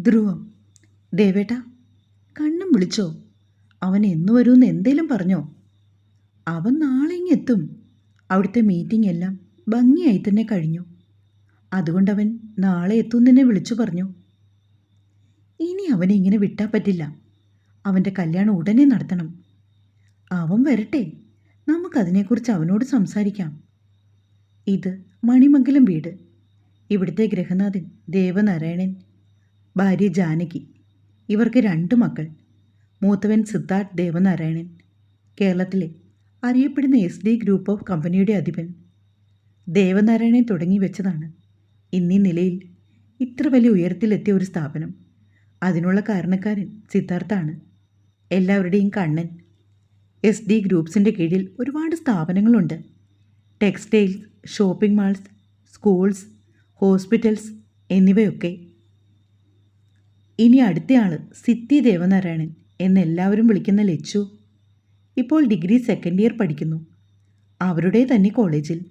ധ്രുവം. ദേവേട്ട കണ്ണും വിളിച്ചോ? അവൻ എന്നു വരുമെന്ന് എന്തേലും പറഞ്ഞോ? അവൻ നാളെ ഇങ്ങെത്തും അവിടുത്തെ മീറ്റിംഗ് എല്ലാം ഭംഗിയായി തന്നെ കഴിഞ്ഞു. അതുകൊണ്ടവൻ നാളെ എത്തും തന്നെ വിളിച്ചു പറഞ്ഞു. ഇനി അവനെ ഇങ്ങനെ വിട്ടാൽ പറ്റില്ല. അവന്റെ കല്യാണം ഉടനെ നടത്തണം. അവൻ വരട്ടെ. നമുക്കതിനെക്കുറിച്ച് അവനോട് സംസാരിക്കാം. ഇത് മണിമംഗലം വീട്. ഇവിടുത്തെ ഗ്രഹനാഥൻ ദേവനാരായണൻ ഭാര്യ ജാനകി ഇവർക്ക് രണ്ട് മക്കൾ. മൂത്തവൻ സിദ്ധാർത്ഥ് ദേവനാരായണൻ. കേരളത്തിലെ അറിയപ്പെടുന്ന എസ് ഡി ഗ്രൂപ്പ് ഓഫ് കമ്പനിയുടെ അധിപൻ. ദേവനാരായണൻ തുടങ്ങി വെച്ചതാണ് ഇന്നീ നിലയിൽ ഇത്ര വലിയ ഉയരത്തിലെത്തിയ ഒരു സ്ഥാപനം. അതിനുള്ള കാരണക്കാരൻ സിദ്ധാർത്ഥാണ് എല്ലാവരുടെയും കണ്ണൻ. എസ് ഡി ഗ്രൂപ്പ്സിന്റെ കീഴിൽ ഒരുപാട് സ്ഥാപനങ്ങളുണ്ട്. Textiles shopping malls schools hospitals എന്നിവയൊക്കെ ഇനി അടുത്തയാൾ സിദ്ധി ദേവനാരായണൻ എന്നെല്ലാവരും വിളിക്കുന്ന ലച്ചു. ഇപ്പോൾ ഡിഗ്രി സെക്കൻഡ് ഇയർ പഠിക്കുന്നു. അവരുടെ തന്നെ കോളേജിൽ.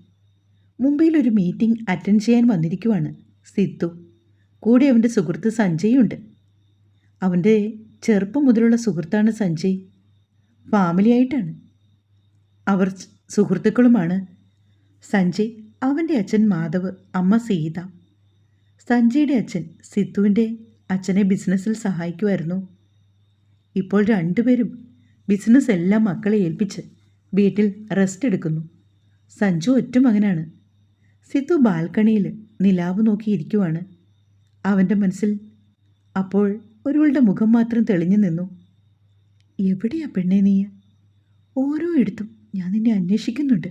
മുംബൈയിൽ ഒരു മീറ്റിംഗ് അറ്റൻഡ് ചെയ്യാൻ വന്നിരിക്കുവാണ് സിത്തു കൂടെ അവന്റെ സുഹൃത്ത് സഞ്ജയുണ്ട് അവന്റെ ചെറുപ്പം മുതലുള്ള സുഹൃത്താണ് സഞ്ജയ്. ഫാമിലി ആയിട്ടാണ്. അവർ സുഹൃത്തുക്കളുമാണ് സഞ്ജയ് അവന്റെ അച്ഛൻ മാധവ് അമ്മ സീത. സഞ്ജയുടെ അച്ഛൻ സിദ്ധുവിന്റെ അച്ഛനെ ബിസിനസ്സിൽ സഹായിക്കുമായിരുന്നു. ഇപ്പോൾ രണ്ടുപേരും ബിസിനസ് എല്ലാം മക്കളെ ഏൽപ്പിച്ച് വീട്ടിൽ റെസ്റ്റ് എടുക്കുന്നു. സഞ്ജു ഒറ്റ മകനാണ്. സിത്തു ബാൽക്കണിയിൽ നിലാവ് നോക്കിയിരിക്കുവാണ് അവന്റെ മനസ്സിൽ അപ്പോൾ ഒരുവളുടെ മുഖം മാത്രം തെളിഞ്ഞു നിന്നു. എവിടെയാ പെണ്ണെ നീ? ഓരോ ഇടത്തും ഞാൻ നിന്നെ അന്വേഷിക്കുന്നുണ്ട്.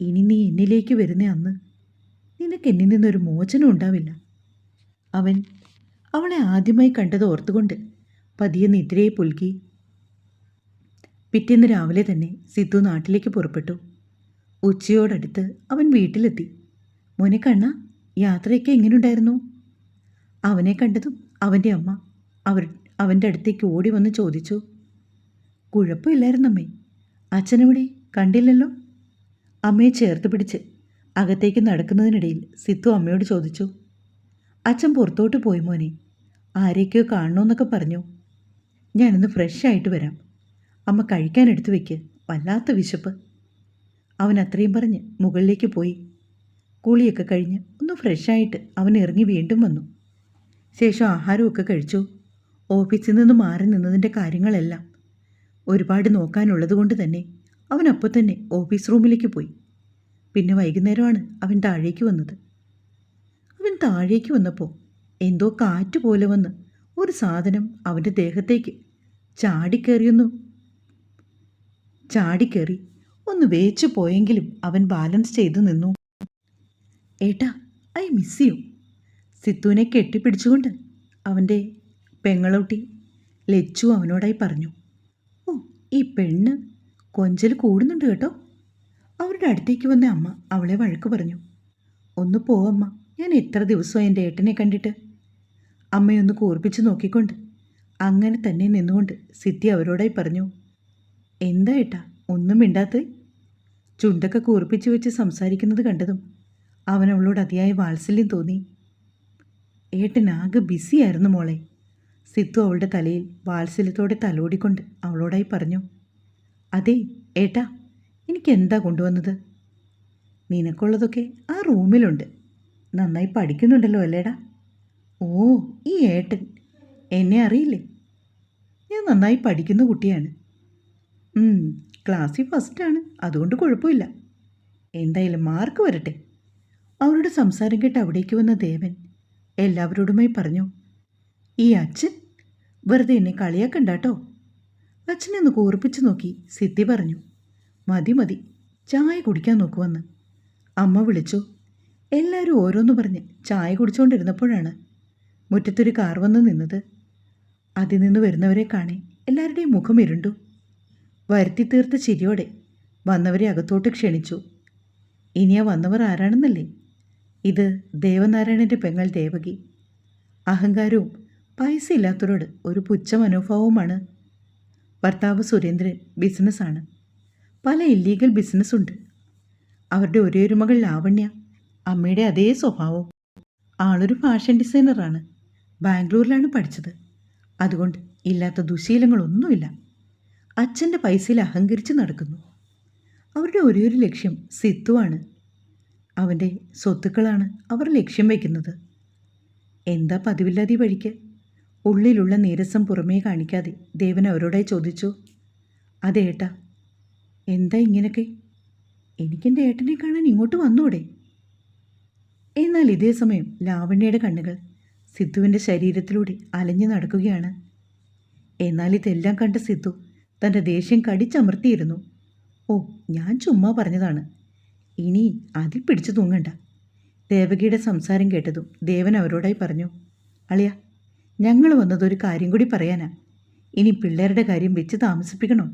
ഇനി നീ എന്നിലേക്ക് വരുന്ന അന്ന് നിനക്ക് എന്നിൽ നിന്നൊരു മോചനം ഉണ്ടാവില്ല. അവൻ അവളെ ആദ്യമായി കണ്ടത് ഓർത്തുകൊണ്ട് പതിയെ നിദ്രയെ പുൽകി. പിറ്റേന്ന് രാവിലെ തന്നെ സിദ്ധു നാട്ടിലേക്ക് പുറപ്പെട്ടു. ഉച്ചയോടടുത്ത് അവൻ വീട്ടിലെത്തി. മോനെ കണ്ണ യാത്രയൊക്കെ എങ്ങനെയുണ്ടായിരുന്നു? അവനെ കണ്ടതും അവന്റെ അമ്മ അവർ അവന്റെ അടുത്തേക്ക് ഓടി വന്ന് ചോദിച്ചു. കുഴപ്പമില്ലായിരുന്നമ്മേ അച്ഛനെവിടെ കണ്ടില്ലല്ലോ? അമ്മയെ ചേർത്ത് പിടിച്ച് അകത്തേക്ക് നടക്കുന്നതിനിടയിൽ സിത്തു അമ്മയോട് ചോദിച്ചു. അച്ഛൻ പുറത്തോട്ട് പോയി മോനെ ആരെയൊക്കെയോ കാണണമെന്നൊക്കെ പറഞ്ഞു. ഞാനൊന്ന് ഫ്രഷ് ആയിട്ട് വരാം. അമ്മ കഴിക്കാൻ എടുത്തു വയ്ക്ക് വല്ലാത്ത വിശപ്പ്. അവൻ അത്രയും പറഞ്ഞ് മുകളിലേക്ക് പോയി. കുളിയൊക്കെ കഴിഞ്ഞ് ഒന്ന് ഫ്രഷായിട്ട് അവൻ ഇറങ്ങി വീണ്ടും വന്നു. ശേഷം ആഹാരമൊക്കെ കഴിച്ചു. ഓഫീസിൽ നിന്ന് മാറി നിന്നതിന്റെ കാര്യങ്ങളെല്ലാം ഒരുപാട് നോക്കാനുള്ളത് കൊണ്ട് തന്നെ അവൻ അപ്പോൾ തന്നെ ഓഫീസ് റൂമിലേക്ക് പോയി. പിന്നെ വൈകുന്നേരമാണ് അവൻ താഴേക്ക് വന്നത്. അവൻ താഴേക്ക് വന്നപ്പോൾ എന്തോ കാറ്റ് പോലെ വന്ന് ഒരു സാധനം അവന്റെ ദേഹത്തേക്ക് ചാടിക്കേറിയൊന്നു. ചാടിക്കേറി ഒന്ന് വേച്ചു പോയെങ്കിലും അവൻ ബാലൻസ് ചെയ്തു നിന്നു. ഏട്ടാ ഐ മിസ് യു സിത്തുവിനെ കെട്ടിപ്പിടിച്ചുകൊണ്ട് അവന്റെ പെങ്ങളൊട്ടി ലച്ചു അവനോടായി പറഞ്ഞു ഓ ഈ പെണ്ണ് കൊഞ്ചൽ കൂടുന്നുണ്ട് കേട്ടോ. അവരുടെ അടുത്തേക്ക് വന്ന അമ്മ അവളെ വഴക്ക് പറഞ്ഞു ഒന്ന് പോവമ്മ ഞാൻ എത്ര ദിവസമായി എന്റെ ഏട്ടനെ കണ്ടിട്ട് അമ്മയൊന്ന് കൂർപ്പിച്ച് നോക്കിക്കൊണ്ട് അങ്ങനെ തന്നെ നിന്നുകൊണ്ട് സിദ്ധി അവരോടായി പറഞ്ഞു എന്താ ഏട്ടാ ഒന്നും മിണ്ടാത്ത ചുണ്ടൊക്കെ കൂർപ്പിച്ച് വെച്ച് സംസാരിക്കുന്നത് കണ്ടതും അവൻ അവളോട് അതിയായ വാത്സല്യം തോന്നി. ഏട്ടനാകെ ബിസിയായിരുന്നു മോളെ സിത്തു അവളുടെ തലയിൽ വാത്സല്യത്തോടെ തലോടിക്കൊണ്ട് അവളോടായി പറഞ്ഞു. അതെ ഏട്ടാ എനിക്ക് എന്താ കൊണ്ടുവന്നത്? നിനക്കുള്ളതൊക്കെ ആ റൂമിലുണ്ട്. നന്നായി പഠിക്കുന്നുണ്ടല്ലോ അല്ലേടാ? ഓ ഈ ഏട്ടൻ എന്നെ അറിയില്ലേ? ഞാൻ നന്നായി പഠിക്കുന്ന കുട്ടിയാണ്. ക്ലാസ്സിൽ ഫസ്റ്റാണ് അതുകൊണ്ട് കുഴപ്പമില്ല. എന്തായാലും മാർക്ക് വരട്ടെ. അവരുടെ സംസാരം കേട്ട് അവിടേക്ക് വന്ന ദേവൻ എല്ലാവരോടുമായി പറഞ്ഞു ഈ അച്ഛൻ വെറുതെ എന്നെ കളിയാക്കണ്ടാട്ടോ അച്ഛനെ ഒന്ന് കൂർപ്പിച്ചു നോക്കി സിദ്ധി പറഞ്ഞു മതി മതി ചായ കുടിക്കാൻ നോക്കുവന്ന്. അമ്മ വിളിച്ചു എല്ലാവരും ഓരോന്ന് പറഞ്ഞ് ചായ കുടിച്ചുകൊണ്ടിരുന്നപ്പോഴാണ് മുറ്റത്തൊരു കാർ വന്നു നിന്നത്. അതിൽ നിന്ന് വരുന്നവരെ കാണേ എല്ലാവരുടെയും മുഖം ഇരുണ്ടു. വരുത്തി തീർത്ത ചിരിയോടെ വന്നവരെ അകത്തോട്ട് ക്ഷണിച്ചു. ഇനിയാ വന്നവർ ആരാണെന്നല്ലേ? ഇത് ദേവനാരായണന്റെ പെങ്ങൾ ദേവകി. അഹങ്കാരവും പൈസ ഇല്ലാത്തവരോട് ഒരു പുച്ഛ മനോഭാവവുമാണ്. ഭർത്താവ് സുരേന്ദ്രൻ ബിസിനസ്സാണ് പല ഇല്ലീഗൽ ബിസിനസ്സുണ്ട് അവരുടെ ഒരേ ഒരു മകൾ ലാവണ്യ അമ്മയുടെ അതേ സ്വഭാവം. ആളൊരു ഫാഷൻ ഡിസൈനറാണ് ബാംഗ്ലൂരിലാണ് പഠിച്ചത്. അതുകൊണ്ട് ഇല്ലാത്ത ദുശീലങ്ങളൊന്നുമില്ല. അച്ഛന്റെ പൈസയിൽ അഹങ്കരിച്ച് നടക്കുന്നു. അവരുടെ ഒരേയൊരു ലക്ഷ്യം സിത്തുവാണ്. അവന്റെ സ്വത്തുക്കളാണ് അവർ ലക്ഷ്യം വയ്ക്കുന്നത്. എന്താ പതിവില്ലാതെ വഴിക്ക്? ഉള്ളിലുള്ള നീരസം പുറമേ കാണിക്കാതെ ദേവൻ അവരോടായി ചോദിച്ചു. അതെ ഏട്ടാ. എന്താ ഇങ്ങനെയൊക്കെ എനിക്കെന്റെ ഏട്ടനെ കാണാൻ ഇങ്ങോട്ട് വന്നൂടെ? എന്നാൽ ഇതേ സമയം ലാവണ്യയുടെ കണ്ണുകൾ സിദ്ധുവിന്റെ ശരീരത്തിലൂടെ അലഞ്ഞു നടക്കുകയാണ്. എന്നാൽ ഇതെല്ലാം കണ്ട സിദ്ധു തന്റെ ദേഷ്യം കടിച്ചമർത്തിയിരുന്നു. ഓ ഞാൻ ചുമ്മാ പറഞ്ഞതാണ്. ഇനി അതിൽ പിടിച്ചു തൂങ്ങണ്ട. ദേവകിയുടെ സംസാരം കേട്ടതും ദേവൻ അവരോടായി പറഞ്ഞു അളിയ ഞങ്ങൾ വന്നതൊരു കാര്യം കൂടി പറയാനാ. ഇനി പിള്ളേരുടെ കാര്യം വെച്ച് താമസിപ്പിക്കണോ?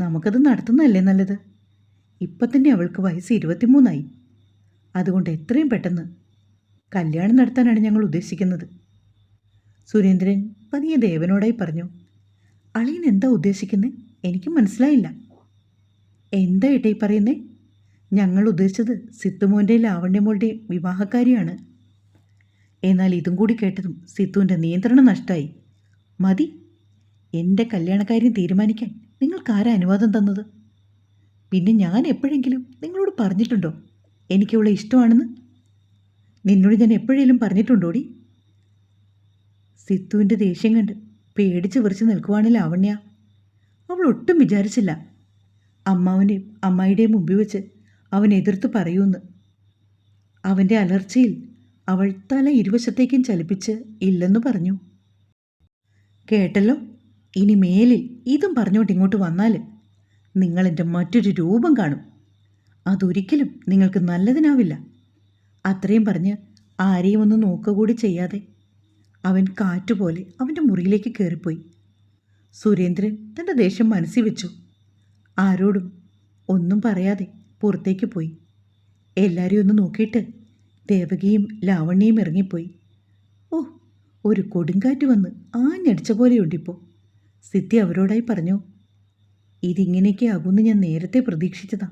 നമുക്കത് നടത്തുന്നതല്ലേ നല്ലത്? ഇപ്പം തന്നെ അവൾക്ക് വയസ്സ് ഇരുപത്തിമൂന്നായി. അതുകൊണ്ട് എത്രയും പെട്ടെന്ന് കല്യാണം നടത്താനാണ് ഞങ്ങൾ ഉദ്ദേശിക്കുന്നത്. സുരേന്ദ്രൻ പതിയെ ദേവനോടായി പറഞ്ഞു അളിയൻ എന്താ ഉദ്ദേശിക്കുന്നത് എനിക്ക് മനസ്സിലായില്ല. എന്താ ഏട്ടാ പറയുന്നേ? ഞങ്ങൾ ഉദ്ദേശിച്ചത് സിത്തുമോന്റെയും ലാവണ്യമോളുടെയും വിവാഹക്കാരിയാണ്. എന്നാൽ ഇതും കൂടി കേട്ടതും സിത്തുവിന്റെ നിയന്ത്രണം നഷ്ടമായി. മതി എന്റെ കല്യാണക്കാര്യം തീരുമാനിക്കാൻ നിങ്ങൾക്ക് ആരാ അനുവാദം തന്നത്? പിന്നെ ഞാൻ എപ്പോഴെങ്കിലും നിങ്ങളോട് പറഞ്ഞിട്ടുണ്ടോ? എനിക്കിവിടെ ഇഷ്ടമാണെന്ന്? നിന്നോട് ഞാൻ എപ്പോഴേലും പറഞ്ഞിട്ടുണ്ടോടി? സിത്തുവിന്റെ ദേഷ്യം കണ്ട് പേടിച്ച് വിറച്ച് നിൽക്കുവാണ് ലാവണ്യ അവൾ ഒട്ടും വിചാരിച്ചില്ല. അമ്മാവന്റെയും അമ്മായിയുടെയും മുമ്പിൽ വെച്ച് അവൻ എതിർത്ത് പറയൂന്ന് അവന്റെ അലർച്ചയിൽ അവൾ തല ഇരുവശത്തേക്കും ചലിപ്പിച്ച് ഇല്ലെന്ന് പറഞ്ഞു. കേട്ടല്ലോ? ഇനി മേലിൽ ഇതും പറഞ്ഞോട്ട് ഇങ്ങോട്ട് വന്നാൽ നിങ്ങളെന്റെ മറ്റൊരു രൂപം കാണും. അതൊരിക്കലും നിങ്ങൾക്ക് നല്ലതിനാവില്ല. അത്രയും പറഞ്ഞ് ആരെയും ഒന്ന് നോക്കുകൂടി ചെയ്യാതെ അവൻ കാറ്റുപോലെ അവന്റെ മുറിയിലേക്ക് കയറിപ്പോയി സുരേന്ദ്രൻ തന്റെ ദേഷ്യം മനസ്സിൽ വെച്ചു. ആരോടും ഒന്നും പറയാതെ പുറത്തേക്ക് പോയി. എല്ലാവരെയും ഒന്ന് നോക്കിയിട്ട് ദേവകിയും ലാവണ്യയും ഇറങ്ങിപ്പോയി. ഓ ഒരു കൊടുങ്കാറ്റ് വന്ന് ആഞ്ഞടിച്ച പോലെയുണ്ടിപ്പോൾ സിദ്ധി അവരോടായി പറഞ്ഞു ഇതിങ്ങനെയൊക്കെ ആകുമെന്ന് ഞാൻ നേരത്തെ പ്രതീക്ഷിച്ചതാ.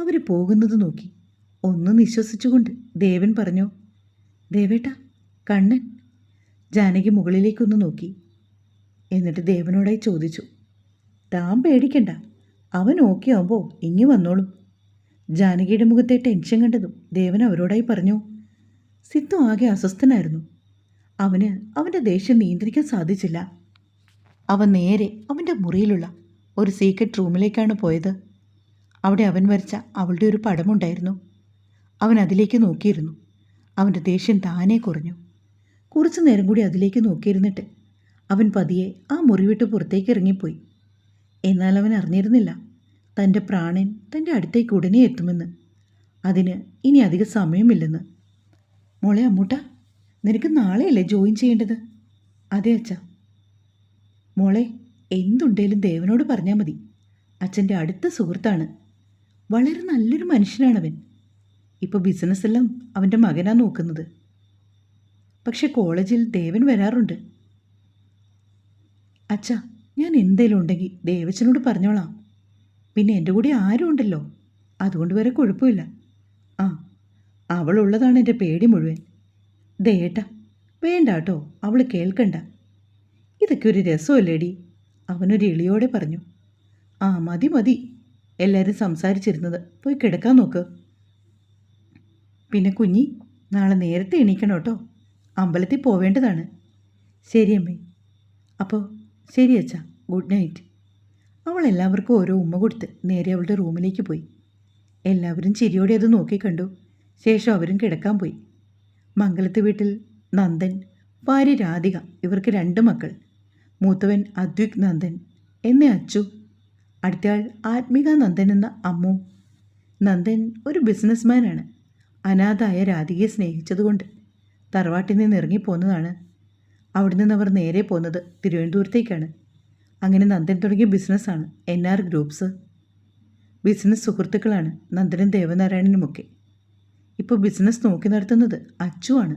അവർ പോകുന്നത് നോക്കി. ഒന്ന് നിശ്വസിച്ചുകൊണ്ട് ദേവൻ പറഞ്ഞു ദേവേട്ട കണ്ണൻ. ജാനകി മുകളിലേക്കൊന്ന് നോക്കി. എന്നിട്ട് ദേവനോടായി ചോദിച്ചു താൻ പേടിക്കണ്ട അവൻ ഓക്കെ ഇങ്ങി വന്നോളും. ജാനകിയുടെ മുഖത്തെ ടെൻഷൻ കണ്ടതും ദേവൻ അവരോടായി പറഞ്ഞു സിദ്ധു ആകെ അസ്വസ്ഥനായിരുന്നു. അവന് അവന്റെ ദേഷ്യം നിയന്ത്രിക്കാൻ സാധിച്ചില്ല. അവൻ നേരെ അവന്റെ മുറിയിലുള്ള ഒരു സീക്രട്ട് റൂമിലേക്കാണ് പോയത്. അവിടെ അവൻ വരച്ച അവളുടെ ഒരു പടമുണ്ടായിരുന്നു. അവൻ അതിലേക്ക് നോക്കിയിരുന്നു. അവന്റെ ദേഷ്യം താനേ കുറഞ്ഞു. കുറച്ചു നേരം കൂടി അതിലേക്ക് നോക്കിയിരുന്നിട്ട് അവൻ പതിയെ ആ മുറിവിട്ട് പുറത്തേക്ക് ഇറങ്ങിപ്പോയി. എന്നാൽ അവൻ അറിഞ്ഞിരുന്നില്ല തന്റെ പ്രാണൻ തന്റെ അടുത്തേക്ക് ഉടനെ എത്തുമെന്ന്. അതിന് ഇനി അധിക സമയമില്ലെന്ന്. മോളെ അമ്മൂട്ട നിനക്ക് നാളെയല്ലേ ജോയിൻ ചെയ്യേണ്ടത്? അതെ അച്ഛ. മോളെ എന്തുണ്ടേലും ദേവനോട് പറഞ്ഞാൽ മതി. അച്ഛന്റെ അടുത്ത സുഹൃത്താണ്. വളരെ നല്ലൊരു മനുഷ്യനാണവൻ. ഇപ്പോൾ ബിസിനസ്സെല്ലാം അവന്റെ മകനാ നോക്കുന്നത്. പക്ഷെ കോളേജിൽ ദേവൻ വരാറുണ്ട്. അച്ഛ ഞാൻ എന്തേലും ഉണ്ടെങ്കിൽ ദേവച്ചനോട് പറഞ്ഞോളാം. പിന്നെ എന്റെ കൂടെ ആരും ഉണ്ടല്ലോ. അതുകൊണ്ട് വരെ കുഴപ്പമില്ല. ആ അവളുള്ളതാണ് എന്റെ പേടി മുഴുവൻ. ദേട്ടാ വേണ്ട കേട്ടോ അവൾ കേൾക്കണ്ട. ഇതൊക്കെ ഒരു രസമല്ലേടി? അവനൊരു എളിയോടെ പറഞ്ഞു. ആ മതി മതി. എല്ലാവരും സംസാരിച്ചിരുന്നത്. പോയി കിടക്കാൻ നോക്ക്. പിന്നെ കുഞ്ഞി നാളെ നേരത്തെ എണീക്കണം കേട്ടോ. അമ്പലത്തിൽ പോവേണ്ടതാണ്. ശരി അമ്മേ. അപ്പോൾ ശരി അച്ഛാ. Good night. അവൾ എല്ലാവർക്കും ഓരോ ഉമ്മ കൊടുത്ത് നേരെ അവളുടെ റൂമിലേക്ക് പോയി. എല്ലാവരും ചിരിയോടെ അത് നോക്കിക്കണ്ടു ശേഷം അവരും കിടക്കാൻ പോയി. മംഗലത്ത് വീട്ടിൽ നന്ദൻ ഭാര്യ രാധിക ഇവർക്ക് രണ്ട് മക്കൾ. മൂത്തവൻ അദ്വിക് നന്ദൻ എന്നെ അച്ചു. അടുത്തയാൾ ആത്മിക നന്ദൻ എന്ന അമ്മു. നന്ദൻ ഒരു ബിസിനസ്മാനാണ്. അനാഥായ രാധികയെ സ്നേഹിച്ചതുകൊണ്ട് തറവാട്ടിൽ നിന്ന് ഇറങ്ങിപ്പോന്നതാണ് അവിടെ നിന്ന് അവർ നേരെ പോകുന്നത് തിരുവനന്തപുരത്തേക്കാണ്. അങ്ങനെ നന്ദൻ തുടങ്ങിയ ബിസിനസ്സാണ് എൻ ആർ ഗ്രൂപ്പ്സ് ബിസിനസ് സുഹൃത്തുക്കളാണ് നന്ദനും ദേവനാരായണനുമൊക്കെ. ഇപ്പോൾ ബിസിനസ് നോക്കി നടത്തുന്നത് അച്ചുവാണ്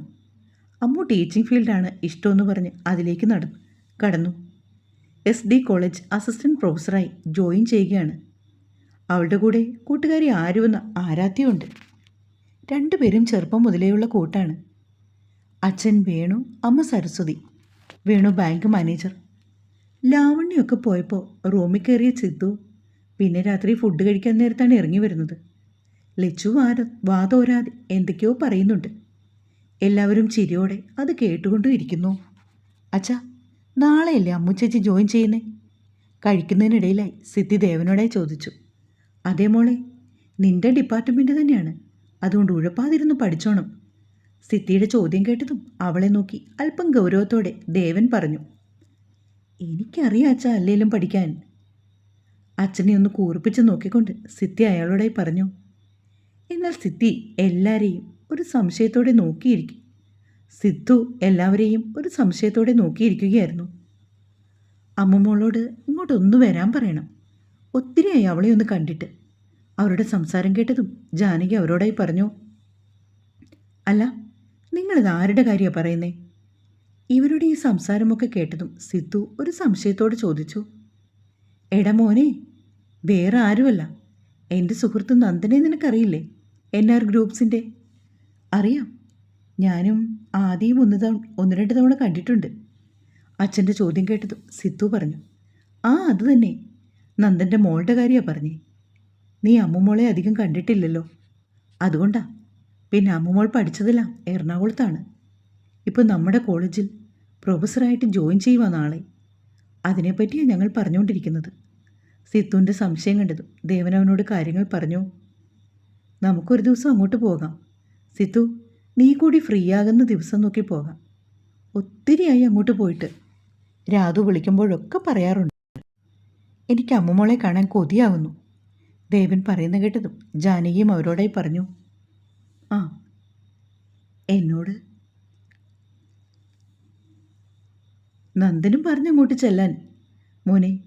അമ്മു ടീച്ചിങ് ഫീൽഡാണ് ഇഷ്ടമെന്ന് പറഞ്ഞ് അതിലേക്ക് നടന്നു കടന്നു. എസ് ഡി കോളേജ് അസിസ്റ്റന്റ് പ്രൊഫസറായി ജോയിൻ ചെയ്യുകയാണ്. അവളുടെ കൂടെ കൂട്ടുകാരി ആരുവെന്ന ആരാധ്യമുണ്ട് രണ്ടുപേരും ചെറുപ്പം മുതലേയുള്ള കൂട്ടാണ്. അച്ഛൻ വേണു അമ്മ സരസ്വതി. Venu bank manager. ലാവണ്യൊക്കെ പോയപ്പോൾ റൂമിൽ കയറിയ ചിത്തു പിന്നെ രാത്രി ഫുഡ് കഴിക്കാൻ നേരത്താണ് ഇറങ്ങി വരുന്നത്. ലച്ചു വാര വാതോരാതെ എന്തൊക്കെയോ പറയുന്നുണ്ട്. എല്ലാവരും ചിരിയോടെ അത് കേട്ടുകൊണ്ടും ഇരിക്കുന്നു. അച്ഛാ നാളെയല്ലേ അമ്മു ചേച്ചി ജോയിൻ ചെയ്യുന്നേ? കഴിക്കുന്നതിനിടയിലായി സിദ്ധി ദേവനോടായി ചോദിച്ചു. അതേ മോളെ നിന്റെ ഡിപ്പാർട്ട്മെന്റ് തന്നെയാണ്. അതുകൊണ്ട് ഉഴപ്പാതിരുന്ന് പഠിച്ചോണം. സിദ്ധിയുടെ ചോദ്യം കേട്ടതും അവളെ നോക്കി അല്പം ഗൗരവത്തോടെ ദേവൻ പറഞ്ഞു എനിക്കറിയാം അച്ഛ അല്ലേലും പഠിക്കാൻ. അച്ഛനെ ഒന്ന് കൂർപ്പിച്ച് നോക്കിക്കൊണ്ട് സിദ്ധി അയാളോടായി പറഞ്ഞു എന്നാൽ സിദ്ധി എല്ലാവരെയും ഒരു സംശയത്തോടെ നോക്കിയിരിക്കും. സിദ്ധു എല്ലാവരെയും ഒരു സംശയത്തോടെ നോക്കിയിരിക്കുകയായിരുന്നു. അമ്മമോളോട് ഇങ്ങോട്ടൊന്ന് വരാൻ പറയണം. ഒത്തിരിയായി അവളെ ഒന്ന് കണ്ടിട്ട്. അവരുടെ സംസാരം കേട്ടതും ജാനകി അവരോടായി പറഞ്ഞു അല്ല നിങ്ങളിത് ആരുടെ കാര്യമാണ് പറയുന്നേ? ഇവരുടെ ഈ സംസാരമൊക്കെ കേട്ടതും സിദ്ധു ഒരു സംശയത്തോട് ചോദിച്ചു എടാ മോനെ വേറെ ആരുമല്ല. എന്റെ സുഹൃത്ത് നന്ദനെ നിനക്കറിയില്ലേ? എൻ ആർ ഗ്രൂപ്പ്സിന്റെ അറിയാം. ഞാനും ആദ്യം ഒന്ന് തവണ ഒന്ന് രണ്ട് തവണ കണ്ടിട്ടുണ്ട്. അച്ഛന്റെ ചോദ്യം കേട്ടതും സിദ്ധു പറഞ്ഞു ആ അത് തന്നെ. നന്ദന്റെ മോളുടെ കാര്യമാണ് പറഞ്ഞേ. നീ അമ്മുമോളെ അധികം കണ്ടിട്ടില്ലല്ലോ. അതുകൊണ്ടാ. പിന്നെ അമ്മുമോൾ പഠിച്ചതെല്ലാം എറണാകുളത്താണ്. ഇപ്പോൾ നമ്മുടെ കോളേജിൽ പ്രൊഫസറായിട്ട് ജോയിൻ ചെയ്യുക നാളെ. അതിനെപ്പറ്റിയാണ് ഞങ്ങൾ പറഞ്ഞുകൊണ്ടിരിക്കുന്നത്. സിത്തുവിന്റെ സംശയം കണ്ടത് ദേവനവനോട് കാര്യങ്ങൾ പറഞ്ഞു. നമുക്കൊരു ദിവസം അങ്ങോട്ട് പോകാം. സിത്തു നീ കൂടി ഫ്രീ ആകുന്ന ദിവസം നോക്കി പോകാം. ഒത്തിരിയായി അങ്ങോട്ട് പോയിട്ട്. രാധു വിളിക്കുമ്പോഴൊക്കെ പറയാറുണ്ട്. എനിക്ക് അമ്മമോളെ കാണാൻ കൊതിയാകുന്നു ദേവൻ പറയുന്ന കേട്ടതും ജാനകിയും അവരോടായി പറഞ്ഞു ആ എന്നോട് നന്ദനും പറഞ്ഞങ്ങോട്ട് ചെല്ലാൻ. മോനെ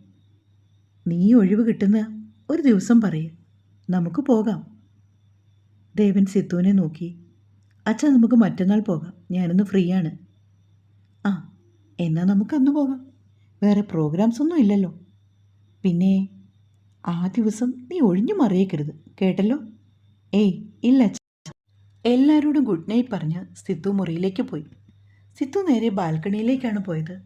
നീ ഒഴിവ് കിട്ടുന്ന ഒരു ദിവസം പറയും. നമുക്ക് പോകാം. ദേവൻ സിത്തുവിനെ നോക്കി അച്ഛാ നമുക്ക് മറ്റന്നാൾ പോകാം. ഞാനിന്ന് ഫ്രീ ആണ് ആ എന്നാൽ നമുക്ക് അന്ന് പോകാം. വേറെ പ്രോഗ്രാംസ് ഒന്നും ഇല്ലല്ലോ. പിന്നെ ആ ദിവസം നീ ഒഴിഞ്ഞു മറിയേക്കരുത്. കേട്ടല്ലോ? ഏയ് ഇല്ല എല്ലാവരോടും ഗുഡ് നൈറ്റ് പറഞ്ഞ് സിത്തു മുറിയിലേക്ക് പോയി. സിത്തു നേരെ ബാൽക്കണിയിലേക്കാണ് പോയത്.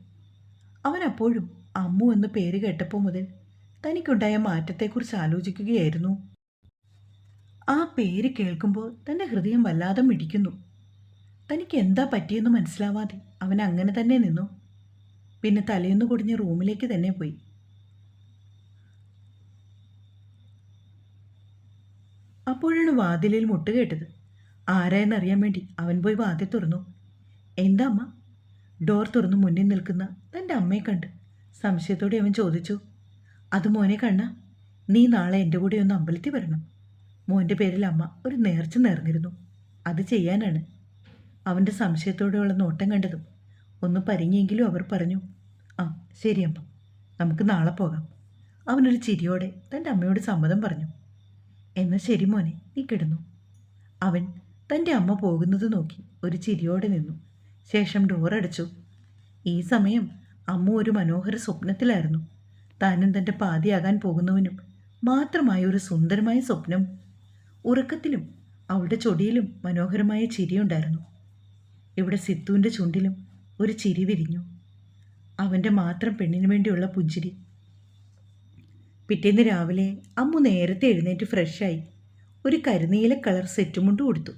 അവൻ അപ്പോഴും അമ്മു എന്ന് പേര് കേട്ടപ്പോൾ മുതൽ തനിക്കുണ്ടായ മാറ്റത്തെക്കുറിച്ച് ആലോചിക്കുകയായിരുന്നു. ആ പേര് കേൾക്കുമ്പോൾ തന്റെ ഹൃദയം വല്ലാതെ മിടിക്കുന്നു. തനിക്ക് എന്താ പറ്റിയെന്ന് മനസ്സിലാവാതെ അവൻ അങ്ങനെ തന്നെ നിന്നു. പിന്നെ തലേന്ന് കൊടിഞ്ഞ് റൂമിലേക്ക് തന്നെ പോയി. അപ്പോഴാണ് വാതിലിൽ മുട്ടുകേട്ടത് ആരായെന്നറിയാൻ വേണ്ടി അവൻ പോയി വാതിൽ തുറന്നു. എന്താ അമ്മ? ഡോർ തുറന്നു മുന്നിൽ നിൽക്കുന്ന തന്റെ അമ്മയെ കണ്ട്. സംശയത്തോടെ അവൻ ചോദിച്ചു. അത് മോനെ കണ്ണ നീ നാളെ എന്റെ കൂടെ ഒന്ന് അമ്പലത്തിൽ വരണം. മോന്റെ പേരിൽ അമ്മ ഒരു നേർച്ച നേർന്നിരുന്നു. അത് ചെയ്യാനാണ്. അവന്റെ സംശയത്തോടെയുള്ള നോട്ടം കണ്ടതും ഒന്ന് പരിങ്ങിയെങ്കിലും അവർ പറഞ്ഞു ആ ശരി അമ്മ നമുക്ക് നാളെ പോകാം. അവനൊരു ചിരിയോടെ തന്റെ അമ്മയോട് സമ്മതം പറഞ്ഞു. എന്നാൽ ശരി മോനെ നീ കിടന്നു. അവൻ തന്റെ അമ്മ പോകുന്നത് നോക്കി ഒരു ചിരിയോടെ നിന്നു. ശേഷം ഡോറടച്ചു ഈ സമയം അമ്മ ഒരു മനോഹര സ്വപ്നത്തിലായിരുന്നു. താനും തന്റെ പാതിയാകാൻ പോകുന്നവനും മാത്രമായ ഒരു സുന്ദരമായ സ്വപ്നം. ഉറക്കത്തിലും അവളുടെ ചൊടിയിലും മനോഹരമായ ചിരിയുണ്ടായിരുന്നു. ഇവിടെ സിത്തുവിന്റെ ചുണ്ടിലും ഒരു ചിരി വിരിഞ്ഞു. അവന്റെ മാത്രം പെണ്ണിനു വേണ്ടിയുള്ള പുഞ്ചിരി പിറ്റേന്ന് രാവിലെ അമ്മു നേരത്തെ എഴുന്നേറ്റ് ഫ്രഷായി ഒരു കരുനീല കളർ സെറ്റുമുണ്ട് കൊടുത്തു.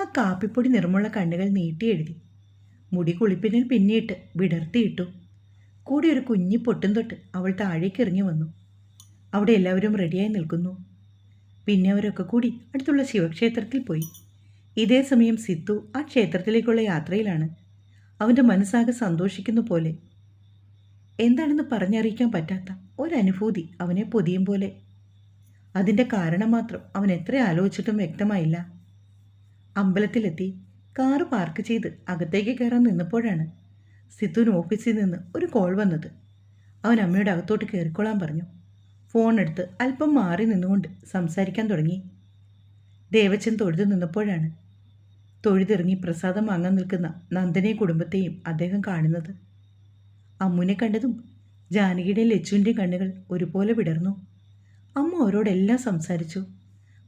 ആ കാപ്പിപ്പൊടി നിറമുള്ള കണ്ണുകൾ നീട്ടി എഴുതി. മുടി കുളിപ്പിനിൽ പിന്നിട്ട് വിടർത്തിയിട്ടു കൂടി ഒരു കുഞ്ഞി പൊട്ടും തൊട്ട് അവൾ താഴേക്ക് ഇറങ്ങി വന്നു. അവിടെ എല്ലാവരും റെഡിയായി നിൽക്കുന്നു. പിന്നെ അവരൊക്കെ കൂടി അടുത്തുള്ള ശിവക്ഷേത്രത്തിൽ പോയി. ഇതേ സമയം സിത്തു ആ ക്ഷേത്രത്തിലേക്കുള്ള യാത്രയിലാണ്. അവന്റെ മനസ്സാകെ സന്തോഷിക്കുന്ന പോലെ എന്താണെന്ന് പറഞ്ഞറിയിക്കാൻ പറ്റാത്ത ഒരനുഭൂതി അവനെ പൊതിയും പോലെ. അതിന്റെ കാരണം മാത്രം അവൻ എത്ര ആലോചിച്ചിട്ടും വ്യക്തമായില്ല. അമ്പലത്തിലെത്തി കാറ് പാർക്ക് ചെയ്ത് അകത്തേക്ക് കയറാൻ നിന്നപ്പോഴാണ് സിത്തുവിന് ഓഫീസിൽ നിന്ന് ഒരു കോൾ വന്നത്. അവൻ അമ്മയുടെ അകത്തോട്ട് കയറിക്കൊള്ളാൻ പറഞ്ഞു. ഫോൺ എടുത്ത് അല്പം മാറി നിന്നുകൊണ്ട് സംസാരിക്കാൻ തുടങ്ങി. ദേവച്ചൻ തൊഴുതു നിന്നപ്പോഴാണ് തൊഴുതിറങ്ങി പ്രസാദം വാങ്ങാൻ നിൽക്കുന്ന നന്ദനെ കുടുംബത്തെയും അദ്ദേഹം കാണുന്നത്. അമ്മുനെ കണ്ടതും ജാനകിയുടെ ലച്ചുവിന്റെയും കണ്ണുകൾ ഒരുപോലെ വിടർന്നു. അമ്മ അവരോടെല്ലാം സംസാരിച്ചു.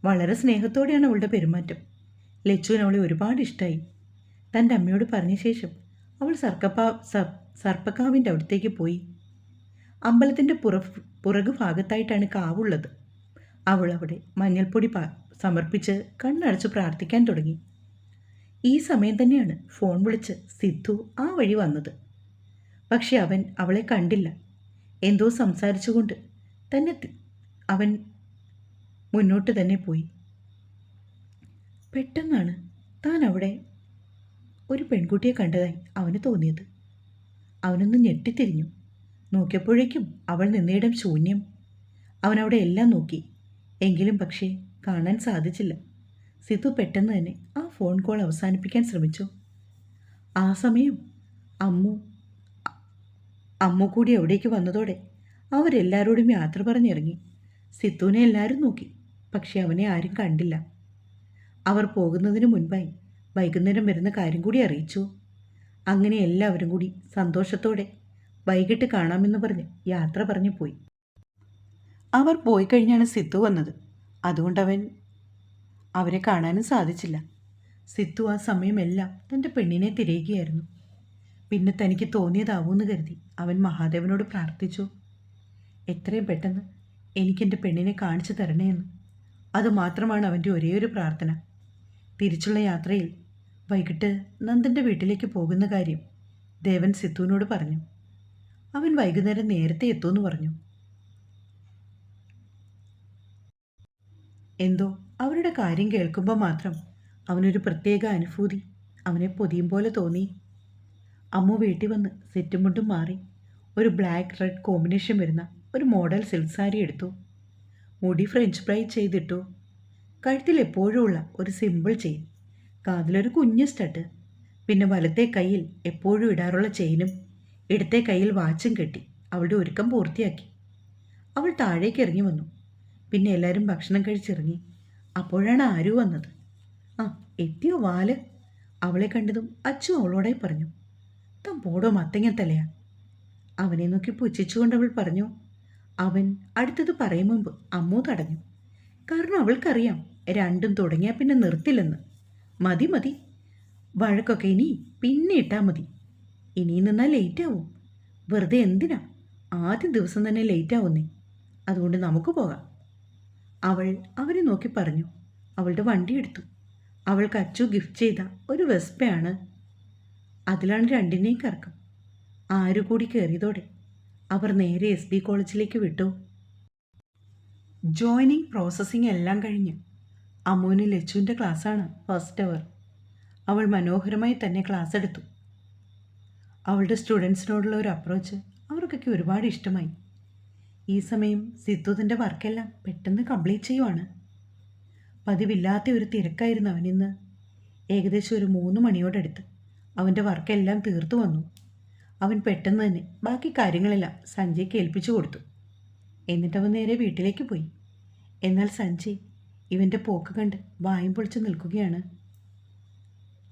വളരെ സ്നേഹത്തോടെയാണ് അവളുടെ പെരുമാറ്റം. ലച്ചുവിന് അവളെ ഒരുപാട് ഇഷ്ടമായി തന്റെ അമ്മയോട് പറഞ്ഞ ശേഷം അവൾ സർക്കപ്പാ സർ സർപ്പക്കാവിന്റെ അടുത്തേക്ക് പോയി. അമ്പലത്തിന്റെ പുറ പുറകു ഭാഗത്തായിട്ടാണ് കാവുള്ളത്. അവൾ അവിടെ മഞ്ഞൾപ്പൊടി പാ സമർപ്പിച്ച് കണ്ണടച്ച് പ്രാർത്ഥിക്കാൻ തുടങ്ങി. ഈ സമയം തന്നെയാണ് ഫോൺ വിളിച്ച് സിദ്ധു ആ വഴി വന്നത്. പക്ഷെ അവൻ അവളെ കണ്ടില്ല. എന്തോ സംസാരിച്ചുകൊണ്ട് തന്നെ അവൻ മുന്നോട്ട് തന്നെ പോയി. പെട്ടെന്നാണ് താൻ അവിടെ ഒരു പെൺകുട്ടിയെ കണ്ടതായി അവന് തോന്നിയത്. അവനൊന്ന് ഞെട്ടിത്തിരിഞ്ഞു. നോക്കിയപ്പോഴേക്കും അവൾ നിന്നയിടം ശൂന്യം. അവനവിടെ എല്ലാം നോക്കി. എങ്കിലും പക്ഷേ കാണാൻ സാധിച്ചില്ല. സിതു പെട്ടെന്ന് തന്നെ ആ ഫോൺ കോൾ അവസാനിപ്പിക്കാൻ ശ്രമിച്ചു. ആ സമയം അമ്മു അമ്മു കൂടി എവിടേക്ക് വന്നതോടെ അവരെല്ലാരോടും യാത്ര പറഞ്ഞിറങ്ങി. സിത്തുവിനെ എല്ലാവരും നോക്കി പക്ഷെ അവനെ ആരും കണ്ടില്ല. അവർ പോകുന്നതിന് മുൻപായി വൈകുന്നേരം വരുന്ന കാര്യം കൂടി അറിയിച്ചു. അങ്ങനെ എല്ലാവരും കൂടി സന്തോഷത്തോടെ വൈകിട്ട് കാണാമെന്ന് പറഞ്ഞ് യാത്ര പറഞ്ഞു പോയി. അവർ പോയി കഴിഞ്ഞാണ് സിത്തു വന്നത്. അതുകൊണ്ടവൻ അവരെ കാണാനും സാധിച്ചില്ല. സിത്തു ആ സമയമെല്ലാം തന്റെ പെണ്ണിനെ തിരയുകയായിരുന്നു. പിന്നെ തനിക്ക് തോന്നിയതാവൂന്ന് കരുതി. അവൻ മഹാദേവനോട് പ്രാർത്ഥിച്ചു. എത്രയും പെട്ടെന്ന് എനിക്കെന്റെ പെണ്ണിനെ കാണിച്ചു തരണേയെന്ന് അതുമാത്രമാണ് അവന്റെ ഒരേയൊരു പ്രാർത്ഥന. തിരിച്ചുള്ള യാത്രയിൽ വൈകിട്ട് നന്ദന്റെ വീട്ടിലേക്ക് പോകുന്ന കാര്യം ദേവൻ സിത്തുവിനോട് പറഞ്ഞു. അവൻ വൈകുന്നേരം നേരത്തെ എത്തുമെന്ന് പറഞ്ഞു. എന്തോ അവരുടെ കാര്യം കേൾക്കുമ്പോൾ മാത്രം അവനൊരു പ്രത്യേക അനുഭൂതി അവനെ പൊതിയും പോലെ തോന്നി. അമ്മു വീട്ടിൽ വന്ന് സെറ്റും മുണ്ടും മാറി. ഒരു ബ്ലാക്ക് റെഡ് കോമ്പിനേഷൻ വരുന്ന ഒരു മോഡൽ സിൽക്ക് സാരി എടുത്തു. മുടി ഫ്രഞ്ച് ഫ്രൈ ചെയ്തിട്ടു. കഴുത്തിൽ എപ്പോഴും ഉള്ള ഒരു സിമ്പിൾ ചെയിൻ കാതിലൊരു കുഞ്ഞു സ്റ്റഡ് പിന്നെ വലത്തെ കയ്യിൽ എപ്പോഴും ഇടാറുള്ള ചെയിനും ഇടത്തെ കയ്യിൽ വാച്ചും കെട്ടി അവളുടെ ഒരുക്കം പൂർത്തിയാക്കി. അവൾ താഴേക്ക് ഇറങ്ങി വന്നു. പിന്നെ എല്ലാവരും ഭക്ഷണം കഴിച്ചിറങ്ങി. അപ്പോഴാണ് ആരു വന്നത്. ആ എത്തിയോ വാൽ? അവളെ കണ്ടതും അച്ചു അവളോടായി പറഞ്ഞു. താൻ പോടോ തലയാ അവനെ നോക്കി പുച്ഛിച്ചുകൊണ്ട് അവൾ പറഞ്ഞു അവൻ അടുത്തത് പറയും മുമ്പ് അമ്മു തടഞ്ഞു. കാരണം അവൾക്കറിയാം രണ്ടും തുടങ്ങിയാൽ പിന്നെ നിർത്തില്ലെന്ന്. മതി മതി. വഴക്കൊക്കെ ഇനി പിന്നെ ഇട്ടാൽ മതി. ഇനി നിന്നാൽ ലേറ്റാവും. വെറുതെ എന്തിനാ? ആദ്യ ദിവസം തന്നെ ലേറ്റാവുന്നേ. അതുകൊണ്ട് നമുക്ക് പോകാം. അവൾ അവനെ നോക്കി പറഞ്ഞു. അവളുടെ വണ്ടി എടുത്തു. അവൾക്ക് അച്ചു ഗിഫ്റ്റ് ചെയ്ത ഒരു വെസ്പയാണ് അതിലാണ് രണ്ടിനെയും കറക്കം. ആരു കൂടി കയറിയതോടെ അവർ നേരെ എസ് ബി കോളേജിലേക്ക് വിട്ടു. ജോയിനിങ് പ്രോസസ്സിംഗ് എല്ലാം കഴിഞ്ഞ് അമ്മുവിന് ലച്ചുവിന്റെ ക്ലാസ്സാണ് ഫസ്റ്റ് അവർ. അവൾ മനോഹരമായി തന്നെ ക്ലാസ് എടുത്തു. അവളുടെ സ്റ്റുഡൻസിനോടുള്ള ഒരു അപ്രോച്ച് അവർക്കൊക്കെ ഒരുപാട് ഇഷ്ടമായി. ഈ സമയം സിദ്ധുതിന്റെ വർക്കെല്ലാം പെട്ടെന്ന് കംപ്ലീറ്റ് ചെയ്യുവാണ്. പതിവില്ലാത്ത ഒരു തിരക്കായിരുന്നു അവനിന്ന് ഏകദേശം ഒരു മൂന്ന് മണിയോടടുത്ത്. അവന്റെ വർക്കെല്ലാം തീർത്തു വന്നു. അവൻ പെട്ടെന്ന് തന്നെ ബാക്കി കാര്യങ്ങളെല്ലാം സഞ്ജയ്ക്ക് ഏൽപ്പിച്ചു കൊടുത്തു. എന്നിട്ട് അവൻ നേരെ വീട്ടിലേക്ക് പോയി. എന്നാൽ സഞ്ജയ് ഇവന്റെ പോക്ക് കണ്ട് വായും പൊളിച്ച് നിൽക്കുകയാണ്.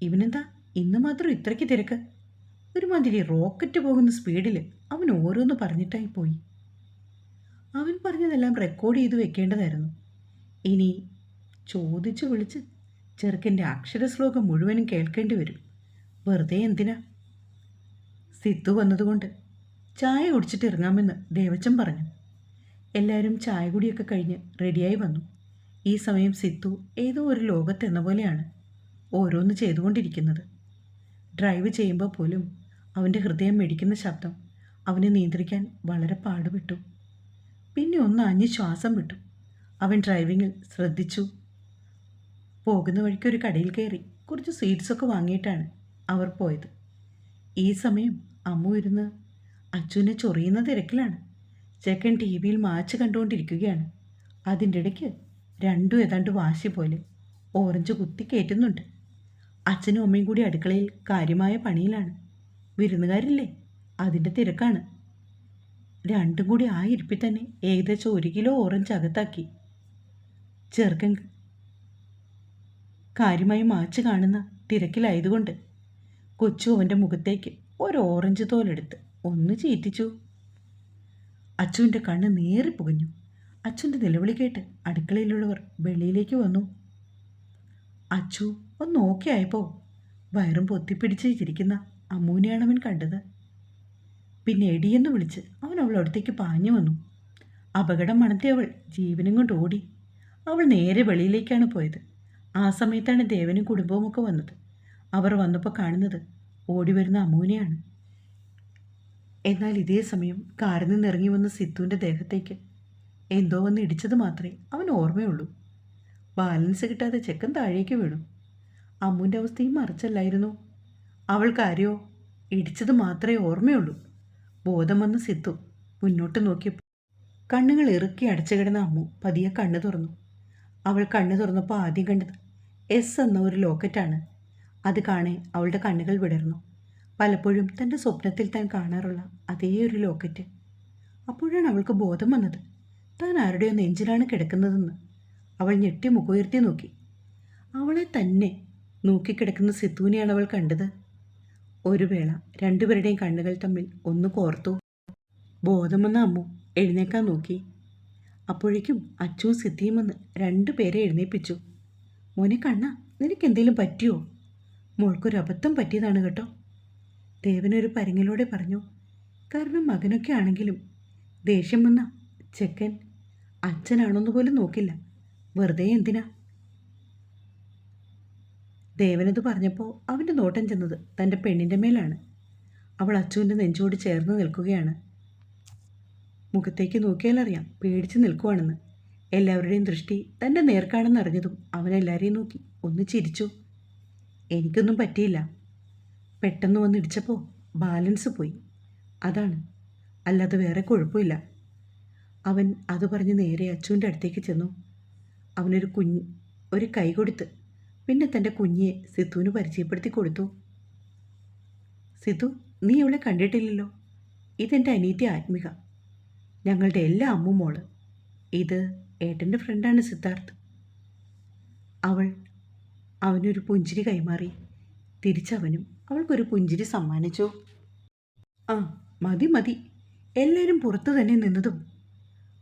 ഇവനെന്താ? ഇന്ന് മാത്രം ഇത്രയ്ക്ക് തിരക്ക്? ഒരുമാതിരി റോക്കറ്റ് പോകുന്ന സ്പീഡിൽ അവൻ ഓരോന്ന് പറഞ്ഞിട്ടായി പോയി. അവൻ പറഞ്ഞതെല്ലാം റെക്കോർഡ് ചെയ്ത് വെക്കേണ്ടതായിരുന്നു. ഇനി ചോദിച്ചു വിളിച്ച് ചെറുക്കന്റെ അക്ഷരശ്ലോകം മുഴുവനും കേൾക്കേണ്ടി വരും. വെറുതെ എന്തിനാ? സിത്തു വന്നതുകൊണ്ട് ചായ കുടിച്ചിട്ട് ഇറങ്ങാമെന്ന് ദേവച്ചൻ പറഞ്ഞു. എല്ലാവരും ചായ കുടിയൊക്കെ കഴിഞ്ഞ് റെഡിയായി വന്നു. ഈ സമയം സിത്തു ഏതോ ഒരു ലോകത്തെന്ന പോലെയാണ് ഓരോന്ന് ചെയ്തുകൊണ്ടിരിക്കുന്നത്. ഡ്രൈവ് ചെയ്യുമ്പോൾ പോലും അവന്റെ ഹൃദയം മെടിക്കുന്ന ശബ്ദം അവനെ നിയന്ത്രിക്കാൻ വളരെ പാടുപെട്ടു. പിന്നെ ഒന്ന് അഞ്ഞ് ശ്വാസം വിട്ടു. അവൻ ഡ്രൈവിങ്ങിൽ ശ്രദ്ധിച്ചു. പോകുന്ന വഴിക്ക് ഒരു കടയിൽ കയറി കുറച്ച് സ്വീറ്റ്സൊക്കെ വാങ്ങിയിട്ടാണ് അവർ പോയത്. ഈ സമയം അമ്മു ഇരുന്ന് അച്ഛനെ ചൊറിയുന്ന തിരക്കിലാണ്. ചേക്കൻ ടി വിയിൽ മാച്ച് കണ്ടുകൊണ്ടിരിക്കുകയാണ്. അതിന്റെ ഇടയ്ക്ക് രണ്ടും ഏതാണ്ട് വാശി പോലെ ഓറഞ്ച് കുത്തി കയറ്റുന്നുണ്ട് അച്ഛനും അമ്മയും കൂടി അടുക്കളയിൽ കാര്യമായ പണിയിലാണ്. വിരുന്നുകാരില്ലേ? അതിന്റെ തിരക്കാണ്. രണ്ടും കൂടി ആ ഇരിപ്പിൽ തന്നെ ഏകദേശം ഒരു കിലോ ഓറഞ്ച് അകത്താക്കി. ചെറുക്കൻ കാര്യമായി മാച്ച് കാണുന്ന തിരക്കിലായതുകൊണ്ട് കൊച്ചു അവന്റെ മുഖത്തേക്ക് ഒരു ഓറഞ്ച് തോലെടുത്ത് ഒന്ന് ചീറ്റിച്ചു. അച്ചുവിന്റെ കണ്ണ് നേറി പുകഞ്ഞു. അച്ചുവിന്റെ നിലവിളി കേട്ട് അടുക്കളയിലുള്ളവർ വെളിയിലേക്ക് വന്നു. അച്ചു ഒന്ന് ഓക്കെ ആയപ്പോൾ വയറും പൊത്തിപ്പിടിച്ച് ചിരിക്കുന്ന അമ്മൂനെയാണ് അവൻ കണ്ടത്. പിന്നെ എടിയെന്ന് വിളിച്ച് അവൻ അവളടുത്തേക്ക് പാഞ്ഞു വന്നു. അപകടം മണത്തി അവൾ ജീവനും കൊണ്ട് ഓടി. അവൾ നേരെ വെളിയിലേക്കാണ് പോയത്. ആ സമയത്താണ് ദേവനും കുടുംബവും ഒക്കെ വന്നത്. അവർ വന്നപ്പോൾ കാണുന്നത് ഓടിവരുന്ന അമ്മൂനെയാണ് എന്നാൽ ഇതേ സമയം കാറിൽ നിന്ന് ഇറങ്ങി വന്ന സിത്തുവിന്റെ ദേഹത്തേക്ക് എന്തോ വന്ന് ഇടിച്ചത് മാത്രമേ അവൻ ഓർമ്മയുള്ളൂ. ബാലൻസ് കിട്ടാതെ ചെക്കൻ താഴേക്ക് വീണു. അമ്മുവിന്റെ അവസ്ഥയും മറിച്ചല്ലായിരുന്നു? അവൾക്കാരെയോ ഇടിച്ചത് മാത്രമേ ഓർമ്മയുള്ളൂ. ബോധം വന്ന സിത്തു മുന്നോട്ട് നോക്കിയപ്പോൾ കണ്ണുകൾ ഇറുക്കി അടച്ചു കിടന്ന അമ്മു പതിയെ കണ്ണു തുറന്നു. അവൾ കണ്ണു തുറന്നപ്പോൾ ആദ്യം കണ്ടത് എസ് എന്ന ഒരു ലോക്കറ്റാണ്. അത് കാണെ അവളുടെ കണ്ണുകൾ വിടർന്നു. പലപ്പോഴും തന്റെ സ്വപ്നത്തിൽ താൻ കാണാറുള്ള അതേ ഒരു ലോക്കറ്റ്. അപ്പോഴാണ് അവൾക്ക് ബോധം വന്നത്. താൻ ആരുടെയോ നെഞ്ചിലാണ് കിടക്കുന്നതെന്ന്. അവൾ ഞെട്ടി മുഖുയർത്തി നോക്കി. അവളെ തന്നെ നോക്കിക്കിടക്കുന്ന സിദ്ധുവിനെയാണ് അവൾ കണ്ടത്. ഒരു വേള രണ്ടുപേരുടെയും കണ്ണുകൾ തമ്മിൽ ഒന്ന് കോർത്തു. ബോധം വന്ന അമ്മു എഴുന്നേക്കാൻ നോക്കി. അപ്പോഴേക്കും അച്ചുവും സിദ്ധിയും വന്ന് രണ്ടുപേരെ എഴുന്നേൽപ്പിച്ചു മോനെ കണ്ണ നിനക്ക് എന്തെങ്കിലും പറ്റിയോ? മോൾക്കൊരു അബദ്ധം പറ്റിയതാണ് കേട്ടോ. ദേവനൊരു പരങ്ങിലൂടെ പറഞ്ഞു കാരണം മകനൊക്കെ ആണെങ്കിലും ദേഷ്യം വന്ന ചെക്കൻ അച്ഛനാണോന്ന് പോലും നോക്കില്ല. വെറുതെ എന്തിനാ? ദേവനത് പറഞ്ഞപ്പോൾ അവന്റെ നോട്ടം ചെന്നത് തന്റെ പെണ്ണിന്റെ മേലാണ്. അവൾ അച്ചുവിന്റെ നെഞ്ചോട് ചേർന്ന് നിൽക്കുകയാണ്. മുഖത്തേക്ക് നോക്കിയാലറിയാം പേടിച്ച് നിൽക്കുവാണെന്ന്. എല്ലാവരുടെയും ദൃഷ്ടി തന്റെ നേർക്കാണെന്ന് അറിഞ്ഞതും അവൻ നോക്കി ഒന്ന് ചിരിച്ചു. എനിക്കൊന്നും പറ്റിയില്ല. പെട്ടെന്ന് വന്നിടിച്ചപ്പോൾ ബാലൻസ് പോയി. അതാണ്. അല്ലാതെ വേറെ കുഴപ്പമില്ല. അവൻ അത് പറഞ്ഞ് നേരെ അച്ചുവിന്റെ അടുത്തേക്ക് ചെന്നു. അവനൊരു കുഞ്ഞ് ഒരു കൈ കൊടുത്ത് പിന്നെ തന്റെ കുഞ്ഞിയെ സിദ്ധുവിന് പരിചയപ്പെടുത്തി കൊടുത്തു. സിദ്ധു നീ അവളെ കണ്ടിട്ടില്ലല്ലോ. ഇതെന്റെ അനീതി ആത്മിക. ഞങ്ങളുടെ എല്ലാ അമ്മുമോൾ ഇത് ഏട്ടന്റെ ഫ്രണ്ടാണ് സിദ്ധാർത്ഥ്. അവൾ അവനൊരു പുഞ്ചിരി കൈമാറി. തിരിച്ചവനും അവൾക്കൊരു പുഞ്ചിരി സമ്മാനിച്ചു. ആ മതി മതി. എല്ലാവരും പുറത്തു തന്നെ നിന്നതും.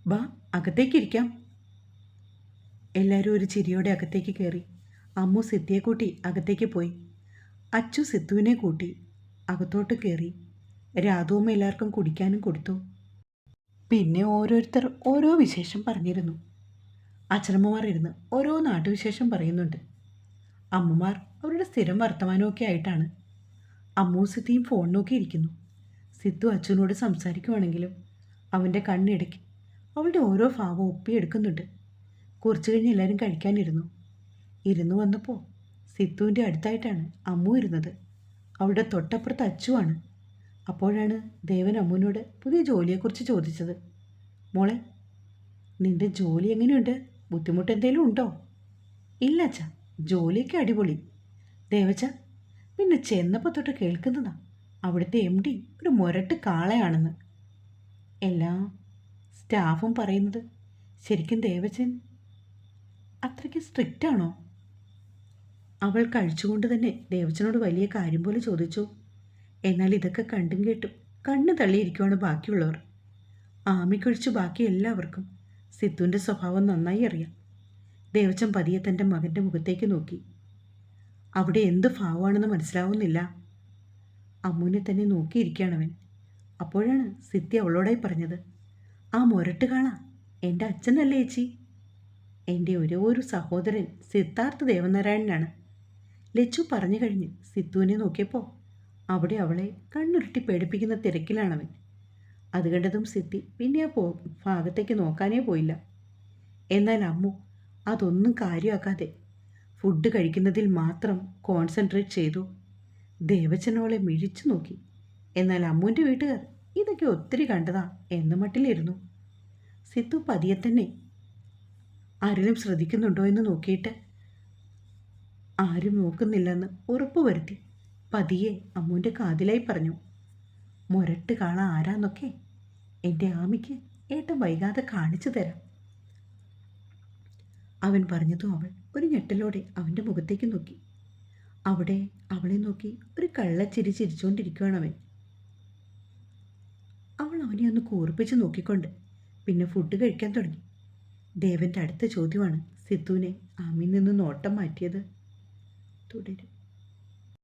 ബാ അകത്തേക്കിരിക്കാം. എല്ലാവരും ഒരു ചിരിയോടെ അകത്തേക്ക് കയറി അമ്മു സിദ്ധിയെ കൂട്ടി അകത്തേക്ക് പോയി. അച്ചു സിദ്ധുവിനെ കൂട്ടി അകത്തോട്ട് കയറി രാധുവും എല്ലാവർക്കും കുടിക്കാനും കൊടുത്തു. പിന്നെ ഓരോരുത്തർ ഓരോ വിശേഷം പറഞ്ഞിരുന്നു. അച്ഛനമ്മമാർ ഇരുന്ന് ഓരോ നാട്ടുവിശേഷം പറയുന്നുണ്ട്. അമ്മമാർ അവരുടെ സ്ഥിരം വർത്തമാനമൊക്കെ ആയിട്ടാണ്. അമ്മൂ സിദ്ധിയും ഫോൺ നോക്കിയിരിക്കുന്നു സിദ്ധു അച്ഛനോട് സംസാരിക്കുവാണെങ്കിലും അവന്റെ കണ്ണിടയ്ക്ക് അവളുടെ ഓരോ ഭാവം ഒപ്പിയെടുക്കുന്നുണ്ട്. കുറച്ച് കഴിഞ്ഞ് എല്ലാവരും കഴിക്കാനിരുന്നു. ഇരുന്നു വന്നപ്പോൾ സിദ്ധുവിന്റെ അടുത്തായിട്ടാണ് അമ്മു ഇരുന്നത്. അവളുടെ തൊട്ടപ്പുറത്ത് അച്ചുവാണ്. അപ്പോഴാണ് ദേവൻ അമ്മുവിനോട് പുതിയ ജോലിയെക്കുറിച്ച് ചോദിച്ചത്. മോളെ നിന്റെ ജോലി എങ്ങനെയുണ്ട്? ബുദ്ധിമുട്ട് എന്തെങ്കിലും ഉണ്ടോ? ഇല്ല അച്ഛ. ജോലിയൊക്കെ അടിപൊളി. ദേവച്ച പിന്നെ ചെന്നപ്പോൾ തൊട്ട് കേൾക്കുന്നതാ. അവിടുത്തെ എം ഡി ഒരു മുരട്ട് കാളയാണെന്ന്. എല്ലാ സ്റ്റാഫും പറയുന്നത് ശരിക്കും ദേവച്ചൻ അത്രയ്ക്ക് സ്ട്രിക്റ്റ് ആണോ? അവൾ കഴിച്ചുകൊണ്ട് തന്നെ ദേവച്ചനോട് വലിയ കാര്യം പോലെ ചോദിച്ചു. എന്നാൽ ഇതൊക്കെ കണ്ടും കേട്ടും കണ്ണ് തള്ളിയിരിക്കുവാണ് ബാക്കിയുള്ളവർ. ആമിക്കൊഴിച്ച് ബാക്കി എല്ലാവർക്കും സിദ്ധുവിന്റെ സ്വഭാവം നന്നായി അറിയാം. ദേവച്ചൻ പതിയെ തന്റെ മകന്റെ മുഖത്തേക്ക് നോക്കി. അവിടെ എന്ത് ഭാവമാണെന്ന് മനസ്സിലാവുന്നില്ല. അമ്മുവിനെ തന്നെ നോക്കിയിരിക്കുകയാണവൻ അപ്പോഴാണ് സിദ്ധി അവളോടായി പറഞ്ഞത് ആ മുരട്ട് കാണാ എന്റെ അച്ഛനല്ലേ ചേച്ചി? എന്റെ ഒരേ ഒരു സഹോദരൻ സിദ്ധാർത്ഥ ദേവനാരായണനാണ്. ലച്ചു പറഞ്ഞു കഴിഞ്ഞ് സിദ്ധുവിനെ നോക്കിയപ്പോൾ അവിടെ അവളെ കണ്ണുരുട്ടി പേടിപ്പിക്കുന്ന തിരക്കിലാണവൻ അത് കണ്ടതും സിദ്ധി പിന്നെ ആ ഭാഗത്തേക്ക് നോക്കാനേ പോയില്ല. എന്നാൽ അമ്മു അതൊന്നും കാര്യമാക്കാതെ ഫുഡ് കഴിക്കുന്നതിൽ മാത്രം കോൺസെൻട്രേറ്റ് ചെയ്തു. ദേവച്ചനോളെ മിഴിച്ചു നോക്കി. എന്നാൽ അമ്മുവിന്റെ വീട്ടുകാർ ഇതൊക്കെ ഒത്തിരി കണ്ടതാ എന്ന മട്ടിലിരുന്നു. സിത്തു പതിയെ തന്നെ ആരെങ്കിലും ശ്രദ്ധിക്കുന്നുണ്ടോ എന്ന് നോക്കിയിട്ട് ആരും നോക്കുന്നില്ലെന്ന് ഉറപ്പുവരുത്തി പതിയെ അമ്മുവിന്റെ കാതിലായി പറഞ്ഞു മുരട്ട് കാണാൻ ആരാന്നൊക്കെ? എന്റെ ആമിക്ക് ഏട്ടൻ വൈകാതെ കാണിച്ചു തരാം. അവൻ പറഞ്ഞതും അവൾ ഒരു ഞെട്ടലോടെ അവന്റെ മുഖത്തേക്ക് നോക്കി. അവിടെ അവളെ നോക്കി ഒരു കള്ളച്ചിരി ചിരിച്ചുകൊണ്ടിരിക്കുകയാണ് അവൻ. അവൾ അവനെ ഒന്ന് കൂർപ്പിച്ച് നോക്കിക്കൊണ്ട് പിന്നെ ഫുഡ് കഴിക്കാൻ തുടങ്ങി. ദേവന്റെ അടുത്ത ചോദ്യമാണ് സിദ്ധുവിനെ ആമിൽ നിന്ന് നോട്ടം മാറ്റിയത്. തുടരും.